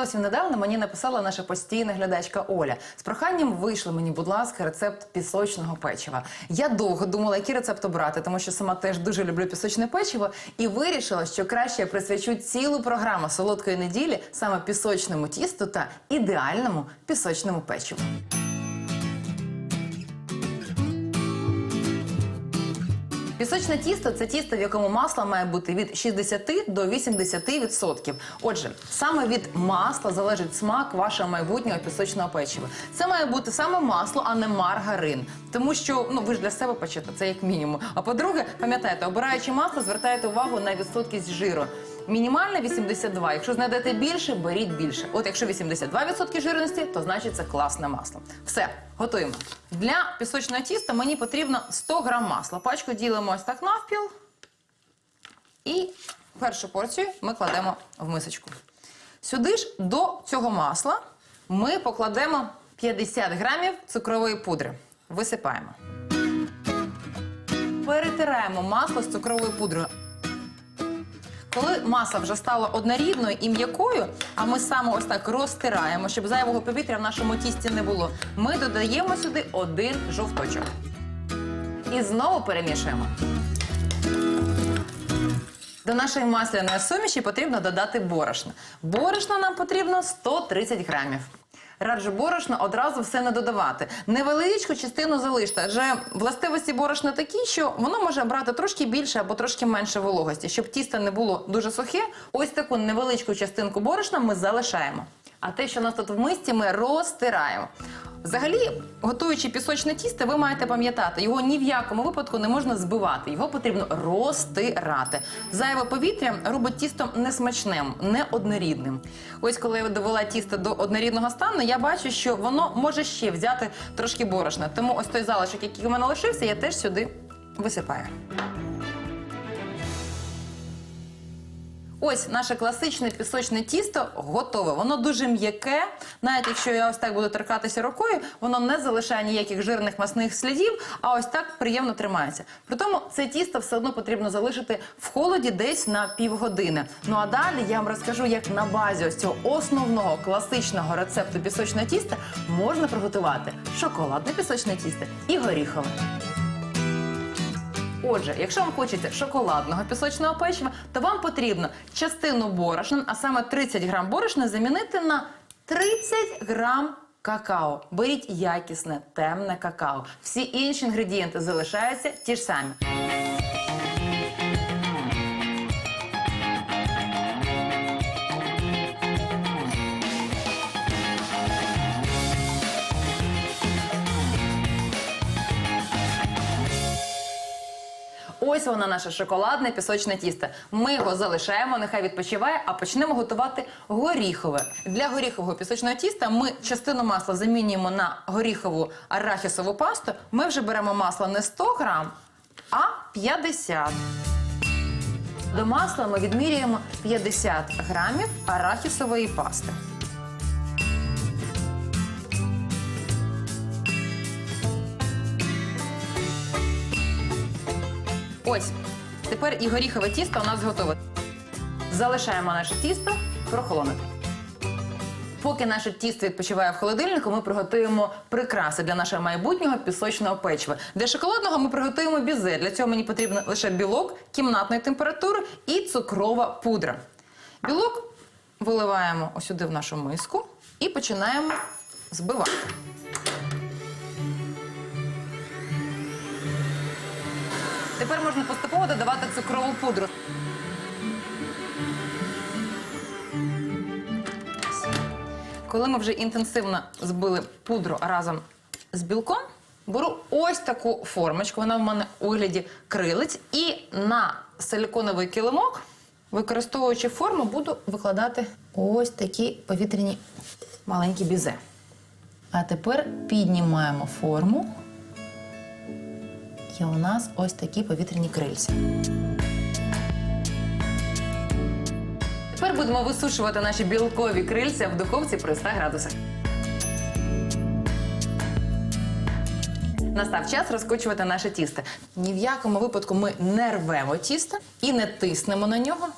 Зовсім недавно мені написала наша постійна глядачка Оля з проханням вийшли мені, будь ласка, рецепт пісочного печива. Я довго думала, який рецепт обрати, тому що сама теж дуже люблю пісочне печиво, і вирішила, що краще я присвячу цілу програму солодкої неділі саме пісочному тісту та ідеальному пісочному печиву. Пісочне тісто це тісто, в якому масло має бути від 60 до 80%. Отже, саме від масла залежить смак вашого майбутнього пісочного печива. Це має бути саме масло, а не маргарин. Тому що ну ви ж для себе почете, це як мінімум. А по-друге, пам'ятайте, обираючи масло, звертайте увагу на відсоткість жиру. Мінімальна 82. Якщо знайдете більше, беріть більше. От якщо 82% жирності, то значить це класне масло. Все, готуємо. Для пісочного тіста мені потрібно 100 грам масла. Пачку ділимо ось так навпіл. І першу порцію ми кладемо в мисочку. Сюди ж до цього масла ми покладемо 50 грамів цукрової пудри. Висипаємо. Перетираємо масло з цукровою пудрою. Коли маса вже стала однорідною і м'якою, а ми саме ось так розтираємо, щоб зайвого повітря в нашому тісті не було, ми додаємо сюди один жовточок. І знову перемішуємо. До нашої масляної суміші потрібно додати борошно. Борошна нам потрібно 130 грамів. Раджу борошно одразу все не додавати. Невеличку частину залиште, адже властивості борошна такі, що воно може брати трошки більше або трошки менше вологості. Щоб тісто не було дуже сухе, ось таку невеличку частинку борошна ми залишаємо. А те, що у нас тут в мисці, ми розтираємо. Взагалі, готуючи пісочне тісто, ви маєте пам'ятати, його ні в якому випадку не можна збивати, його потрібно розтирати. Зайве повітря робить тісто несмачним, неоднорідним. Ось коли я довела тісто до однорідного стану, я бачу, що воно може ще взяти трошки борошна. Тому ось той залишок, який у мене лишився, я теж сюди висипаю. Ось наше класичне пісочне тісто готове. Воно дуже м'яке. Навіть якщо я ось так буду торкатися рукою, воно не залишає ніяких жирних масних слідів, а ось так приємно тримається. При тому це тісто все одно потрібно залишити в холоді десь на півгодини. Ну а далі я вам розкажу, як на базі ось цього основного класичного рецепту пісочного тіста можна приготувати шоколадне пісочне тісто і горіхове. Отже, якщо вам хочеться шоколадного пісочного печива, то вам потрібно частину борошна, а саме 30 грам борошна, замінити на 30 грам какао. Беріть якісне, темне какао. Всі інші інгредієнти залишаються ті ж самі. Ось воно наше шоколадне пісочне тісто. Ми його залишаємо, нехай відпочиває, а почнемо готувати горіхове. Для горіхового пісочного тіста ми частину масла замінюємо на горіхову арахісову пасту. Ми вже беремо масло не 100 грам, а 50. До масла ми відмірюємо 50 грамів арахісової пасти. Ось. Тепер і горіхове тісто у нас готове. Залишаємо наше тісто прохолонути. Поки наше тісто відпочиває в холодильнику, ми приготуємо прикраси для нашого майбутнього пісочного печива. Для шоколадного ми приготуємо бізе. Для цього мені потрібно лише білок кімнатної температури і цукрова пудра. Білок виливаємо ось сюди в нашу миску і починаємо збивати. Тепер можна поступово додавати цукрову пудру. Коли ми вже інтенсивно збили пудру разом з білком, беру ось таку формочку. Вона в мене у вигляді крилиць. І на силіконовий килимок, використовуючи форму, буду викладати ось такі повітряні маленькі бізе. А тепер піднімаємо форму. І у нас ось такі повітряні крильця. Тепер будемо висушувати наші білкові крильця в духовці при 100 градусах. Настав час розкочувати наше тісто. Ні в якому випадку ми не рвемо тісто і не тиснемо на нього,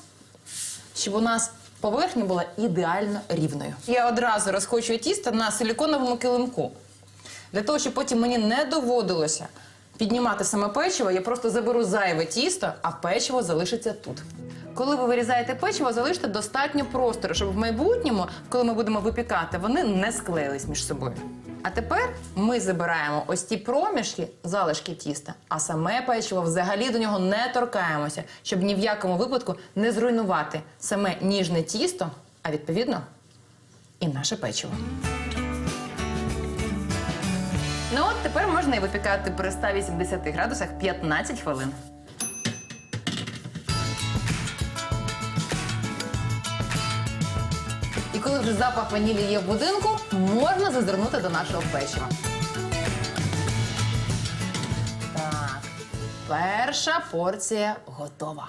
щоб у нас поверхня була ідеально рівною. Я одразу розхочую тісто на силіконовому килимку. Для того, щоб потім мені не доводилося піднімати саме печиво, я просто заберу зайве тісто, а печиво залишиться тут. Коли ви вирізаєте печиво, залиште достатньо простору, щоб в майбутньому, коли ми будемо випікати, вони не склеїлись між собою. А тепер ми забираємо ось ті проміжки, залишки тіста, а саме печиво взагалі до нього не торкаємося, щоб ні в якому випадку не зруйнувати саме ніжне тісто, а відповідно і наше печиво. Ну от тепер можна і випікати при 180 градусах 15 хвилин. І коли вже запах ванілі є в будинку, можна зазирнути до нашого печива. Так, перша порція готова.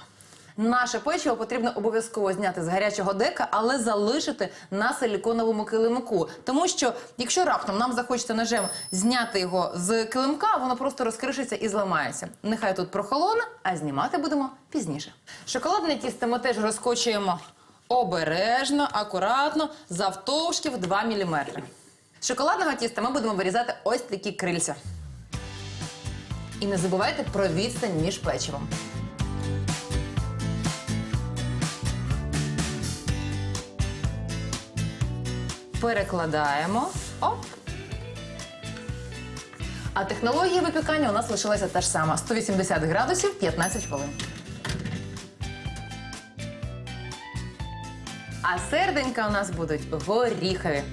Наше печиво потрібно обов'язково зняти з гарячого дека, але залишити на силіконовому килимку. Тому що, якщо раптом нам захочеться ножем зняти його з килимка, воно просто розкришиться і зламається. Нехай тут прохолоне, а знімати будемо пізніше. Шоколадне тісто ми теж розкочуємо обережно, акуратно, завтовшки в 2 мм. З шоколадного тіста ми будемо вирізати ось такі крильця. І не забувайте про відстань між печивом. Перекладаємо. Оп. А технологія випікання у нас лишилася та ж сама: 180 градусів 15 хвилин. А серденька у нас будуть горіхові.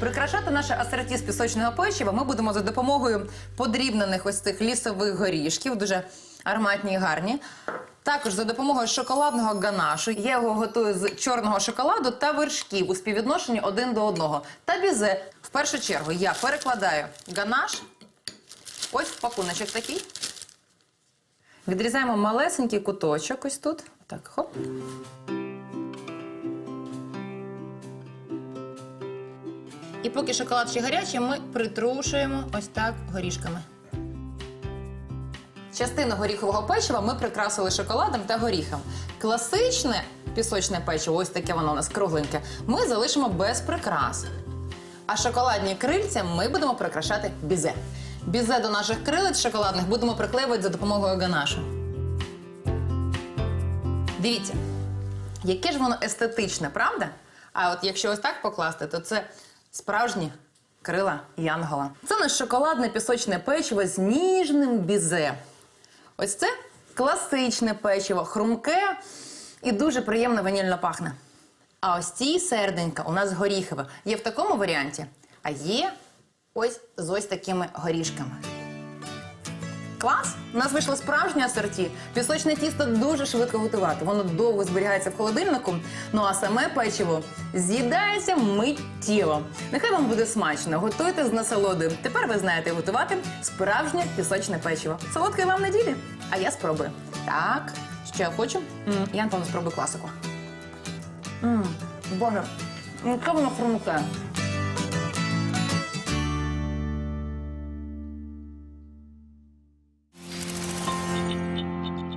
Прикрашати наше асорті з пісочного печива ми будемо за допомогою подрібнених ось цих лісових горішків, дуже ароматні і гарні. Також за допомогою шоколадного ганашу. Я його готую з чорного шоколаду та вершків у співвідношенні один до одного. Та бізе. В першу чергу я перекладаю ганаш ось в пакуночок такий. Відрізаємо малесенький куточок ось тут. Так, хоп. І поки шоколад ще гарячий, ми притрушуємо ось так горішками. Частину горіхового печива ми прикрасили шоколадом та горіхом. Класичне пісочне печиво, ось таке воно у нас кругленьке, ми залишимо без прикрас. А шоколадні крильця ми будемо прикрашати бізе. Бізе до наших крилець шоколадних будемо приклеювати за допомогою ганашу. Дивіться, яке ж воно естетичне, правда? А от якщо ось так покласти, то це справжні крила Янгола. Це наш шоколадне пісочне печиво з ніжним бізе. Ось це класичне печиво, хрумке і дуже приємно ванільно пахне. А ось ці серденька у нас горіхове. Є в такому варіанті, а є ось з ось такими горішками. Клас! У нас вийшло справжнє асорті. Пісочне тісто дуже швидко готувати. Воно довго зберігається в холодильнику. Ну а саме печиво з'їдається миттєво. Нехай вам буде смачно. Готуйте з насолодою. Тепер ви знаєте готувати справжнє пісочне печиво. Солодкої вам неділі. А я спробую. Так, що я хочу? м я напевно спробую класику. Боже, яке воно хрумке.